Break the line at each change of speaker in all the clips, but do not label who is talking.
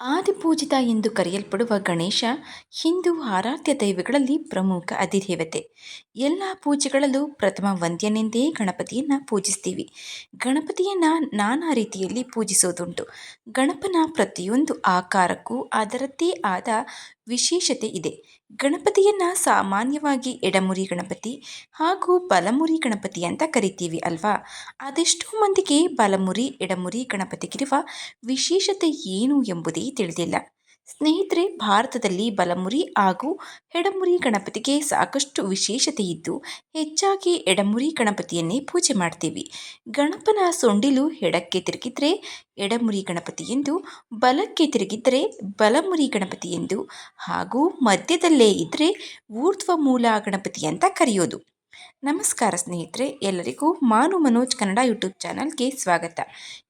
ಆದಿಪೂಜಿತ ಎಂದು ಕರೆಯಲ್ಪಡುವ ಗಣೇಶ ಹಿಂದೂ ಆರಾಧ್ಯ ದೈವಗಳಲ್ಲಿ ಪ್ರಮುಖ ಅಧಿದೇವತೆ ಎಲ್ಲ ಪೂಜೆಗಳಲ್ಲೂ ಪ್ರಥಮ ವಂದ್ಯನೆಂದೇ ಗಣಪತಿಯನ್ನು ಪೂಜಿಸ್ತೀವಿ. ಗಣಪತಿಯನ್ನು ನಾನಾ ರೀತಿಯಲ್ಲಿ ಪೂಜಿಸೋದುಂಟು. ಗಣಪನ ಪ್ರತಿಯೊಂದು ಆಕಾರಕ್ಕೂ ಅದರದ್ದೇ ಆದ ವಿಶೇಷತೆ ಇದೆ. ಗಣಪತಿಯನ್ನು ಸಾಮಾನ್ಯವಾಗಿ ಎಡಮುರಿ ಗಣಪತಿ ಹಾಗೂ ಬಲಮುರಿ ಗಣಪತಿ ಅಂತ ಕರಿತೀವಿ ಅಲ್ವಾ? ಅದೆಷ್ಟೋ ಮಂದಿಗೆ ಬಲಮುರಿ, ಎಡಮುರಿ ಗಣಪತಿಗಿರುವ ವಿಶೇಷತೆ ಏನು ಎಂಬುದೇ ತಿಳಿದಿಲ್ಲ. ಸ್ನೇಹಿತರೆ, ಭಾರತದಲ್ಲಿ ಬಲಮುರಿ ಹಾಗೂ ಎಡಮುರಿ ಗಣಪತಿಗೆ ಸಾಕಷ್ಟು ವಿಶೇಷತೆ ಇದ್ದು ಹೆಚ್ಚಾಗಿ ಎಡಮುರಿ ಗಣಪತಿಯನ್ನೇ ಪೂಜೆ ಮಾಡ್ತೀವಿ. ಗಣಪನ ಸೊಂಡಿಲು ಎಡಕ್ಕೆ ತಿರುಗಿದ್ರೆ ಎಡಮುರಿ ಗಣಪತಿ ಎಂದು, ಬಲಕ್ಕೆ ತಿರುಗಿದ್ರೆ ಬಲಮುರಿ ಗಣಪತಿ ಎಂದು ಹಾಗೂ ಮಧ್ಯದಲ್ಲೇ ಇದ್ದರೆ ಊರ್ಧ್ವ ಮೂಲ ಗಣಪತಿ ಅಂತ ಕರೆಯೋದು. ನಮಸ್ಕಾರ ಸ್ನೇಹಿತರೆ, ಎಲ್ಲರಿಗೂ ಮಾನು ಮನೋಜ್ ಕನ್ನಡ ಯೂಟ್ಯೂಬ್ ಚಾನಲ್ಗೆ ಸ್ವಾಗತ.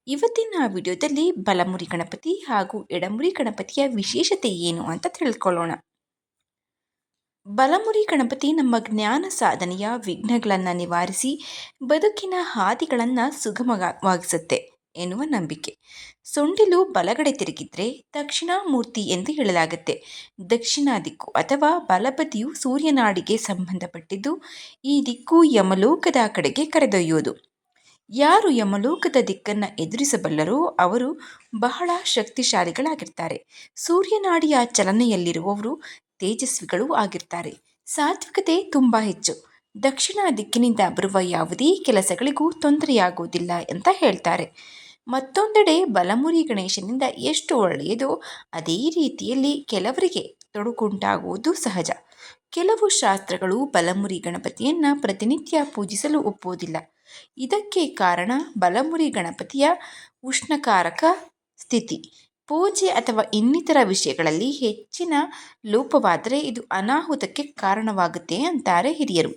ಇವತ್ತಿನ ವಿಡಿಯೋದಲ್ಲಿ ಬಲಮುರಿ ಗಣಪತಿ ಹಾಗೂ ಎಡಮುರಿ ಗಣಪತಿಯ ವಿಶೇಷತೆ ಏನು ಅಂತ ತಿಳ್ಕೊಳ್ಳೋಣ. ಬಲಮುರಿ ಗಣಪತಿ ನಮ್ಮ ಜ್ಞಾನ ಸಾಧನೆಯ ವಿಘ್ನಗಳನ್ನು ನಿವಾರಿಸಿ ಬದುಕಿನ ಹಾದಿಗಳನ್ನು ಸುಗಮವಾಗಿಸುತ್ತೆ ಎನ್ನುವ ನಂಬಿಕೆ. ಸೊಂಡಿಲು ಬಲಗಡೆ ತಿರುಗಿದ್ರೆ ದಕ್ಷಿಣಾಮೂರ್ತಿ ಎಂದು ಹೇಳಲಾಗುತ್ತೆ. ದಕ್ಷಿಣ ದಿಕ್ಕು ಅಥವಾ ಬಲಬದಿಯು ಸೂರ್ಯನಾಡಿಗೆ ಸಂಬಂಧಪಟ್ಟಿದ್ದು, ಈ ದಿಕ್ಕು ಯಮಲೋಕದ ಕಡೆಗೆ ಕರೆದೊಯ್ಯೋದು. ಯಾರು ಯಮಲೋಕದ ದಿಕ್ಕನ್ನು ಎದುರಿಸಬಲ್ಲರೋ ಅವರು ಬಹಳ ಶಕ್ತಿಶಾಲಿಗಳಾಗಿರ್ತಾರೆ. ಸೂರ್ಯನಾಡಿಯ ಚಲನೆಯಲ್ಲಿರುವವರು ತೇಜಸ್ವಿಗಳೂ ಆಗಿರ್ತಾರೆ. ಸಾತ್ವಿಕತೆ ತುಂಬ ಹೆಚ್ಚು. ದಕ್ಷಿಣ ದಿಕ್ಕಿನಿಂದ ಬರುವ ಯಾವುದೇ ಕೆಲಸಗಳಿಗೂ ತೊಂದರೆಯಾಗುವುದಿಲ್ಲ ಅಂತ ಹೇಳ್ತಾರೆ. ಮತ್ತೊಂದೆಡೆ ಬಲಮುರಿ ಗಣೇಶನಿಂದ ಎಷ್ಟು ಒಳ್ಳೆಯದೋ ಅದೇ ರೀತಿಯಲ್ಲಿ ಕೆಲವರಿಗೆ ತೊಡಕುಂಟಾಗುವುದು ಸಹಜ. ಕೆಲವು ಶಾಸ್ತ್ರಗಳು ಬಲಮುರಿ ಗಣಪತಿಯನ್ನು ಪ್ರತಿನಿತ್ಯ ಪೂಜಿಸಲು ಒಪ್ಪುವುದಿಲ್ಲ. ಇದಕ್ಕೆ ಕಾರಣ ಬಲಮುರಿ ಗಣಪತಿಯ ಉಷ್ಣಕಾರಕ ಸ್ಥಿತಿ. ಪೂಜೆ ಅಥವಾ ಇನ್ನಿತರ ವಿಷಯಗಳಲ್ಲಿ ಹೆಚ್ಚಿನ ಲೋಪವಾದರೆ ಇದು ಅನಾಹುತಕ್ಕೆ ಕಾರಣವಾಗುತ್ತೆ ಅಂತಾರೆ ಹಿರಿಯರು.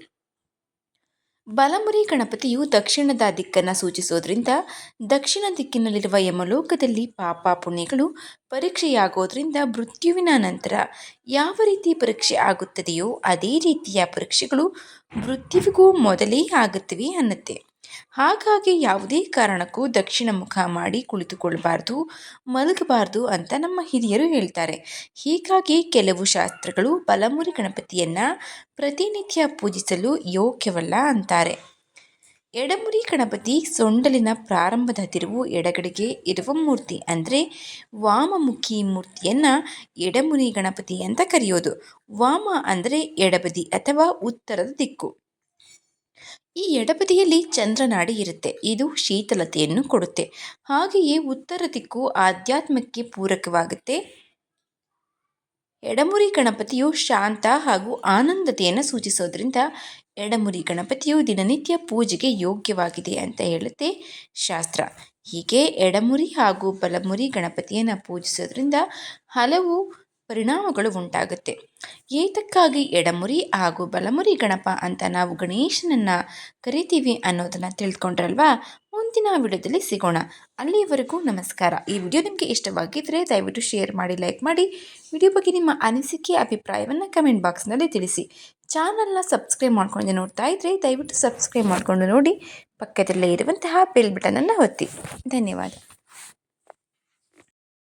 ಬಲಮುರಿ ಗಣಪತಿಯು ದಕ್ಷಿಣದ ದಿಕ್ಕನ್ನು ಸೂಚಿಸೋದ್ರಿಂದ ದಕ್ಷಿಣ ದಿಕ್ಕಿನಲ್ಲಿರುವ ಯಮಲೋಕದಲ್ಲಿ ಪಾಪ ಪುಣ್ಯಗಳು ಪರೀಕ್ಷೆಯಾಗೋದ್ರಿಂದ ಮೃತ್ಯುವಿನ ನಂತರ ಯಾವ ರೀತಿ ಪರೀಕ್ಷೆ ಆಗುತ್ತದೆಯೋ ಅದೇ ರೀತಿಯ ಪರೀಕ್ಷೆಗಳು ಮೃತ್ಯುವಿಗೂ ಮೊದಲೇ ಆಗುತ್ತವೆ ಅನ್ನತ್ತೆ. ಹಾಗಾಗಿ ಯಾವುದೇ ಕಾರಣಕ್ಕೂ ದಕ್ಷಿಣ ಮುಖ ಮಾಡಿ ಕುಳಿತುಕೊಳ್ಬಾರ್ದು ಮಲಗಬಾರ್ದು ಅಂತ ನಮ್ಮ ಹಿರಿಯರು ಹೇಳ್ತಾರೆ. ಹೀಗಾಗಿ ಕೆಲವು ಶಾಸ್ತ್ರಗಳು ಬಲಮುರಿ ಗಣಪತಿಯನ್ನು ಪ್ರತಿನಿತ್ಯ ಪೂಜಿಸಲು ಯೋಗ್ಯವಲ್ಲ ಅಂತಾರೆ. ಎಡಮುರಿ ಗಣಪತಿ ಸೊಂಡಲಿನ ಪ್ರಾರಂಭದ ತಿರುವು ಎಡಗಡೆಗೆ ಇರುವ ಮೂರ್ತಿ ಅಂದರೆ ವಾಮಮುಖಿ ಮೂರ್ತಿಯನ್ನು ಎಡಮುರಿ ಗಣಪತಿ ಅಂತ ಕರೆಯೋದು. ವಾಮ ಅಂದರೆ ಎಡಬದಿ ಅಥವಾ ಉತ್ತರದ ದಿಕ್ಕು. ಈ ಎಡಬದಿಯಲ್ಲಿ ಚಂದ್ರನಾಡಿ ಇರುತ್ತೆ. ಇದು ಶೀತಲತೆಯನ್ನು ಕೊಡುತ್ತೆ. ಹಾಗೆಯೇ ಉತ್ತರ ದಿಕ್ಕು ಆಧ್ಯಾತ್ಮಕ್ಕೆ ಪೂರಕವಾಗುತ್ತೆ. ಎಡಮುರಿ ಗಣಪತಿಯು ಶಾಂತ ಹಾಗೂ ಆನಂದತೆಯನ್ನು ಸೂಚಿಸೋದ್ರಿಂದ ಎಡಮುರಿ ಗಣಪತಿಯು ದಿನನಿತ್ಯ ಪೂಜೆಗೆ ಯೋಗ್ಯವಾಗಿದೆ ಅಂತ ಹೇಳುತ್ತೆ ಶಾಸ್ತ್ರ. ಹೀಗೆ ಎಡಮುರಿ ಹಾಗೂ ಬಲಮುರಿ ಗಣಪತಿಯನ್ನು ಪೂಜಿಸೋದ್ರಿಂದ ಹಲವು ಪರಿಣಾಮಗಳು ಉಂಟಾಗುತ್ತೆ. ಏತಕ್ಕಾಗಿ ಎಡಮುರಿ ಹಾಗೂ ಬಲಮುರಿ ಗಣಪ ಅಂತ ನಾವು ಗಣೇಶನನ್ನು ಕರಿತೀವಿ ಅನ್ನೋದನ್ನು ತಿಳ್ಕೊಂಡ್ರಲ್ವಾ? ಮುಂದಿನ ವಿಡಿಯೋದಲ್ಲಿ ಸಿಗೋಣ. ಅಲ್ಲಿಯವರೆಗೂ ನಮಸ್ಕಾರ. ಈ ವಿಡಿಯೋ ನಿಮಗೆ ಇಷ್ಟವಾಗಿದ್ದರೆ ದಯವಿಟ್ಟು ಶೇರ್ ಮಾಡಿ, ಲೈಕ್ ಮಾಡಿ. ವಿಡಿಯೋ ಬಗ್ಗೆ ನಿಮ್ಮ ಅನಿಸಿಕೆ, ಅಭಿಪ್ರಾಯವನ್ನು ಕಮೆಂಟ್ ಬಾಕ್ಸ್ನಲ್ಲಿ ತಿಳಿಸಿ. ಚಾನಲ್ನ ಸಬ್ಸ್ಕ್ರೈಬ್ ಮಾಡ್ಕೊಂಡು ನೋಡ್ತಾ ಇದ್ದರೆ ದಯವಿಟ್ಟು ಸಬ್ಸ್ಕ್ರೈಬ್ ಮಾಡಿಕೊಂಡು ನೋಡಿ. ಪಕ್ಕದಲ್ಲೇ ಇರುವಂತಹ ಬೆಲ್ ಬಟನನ್ನು ಒತ್ತಿ. ಧನ್ಯವಾದ.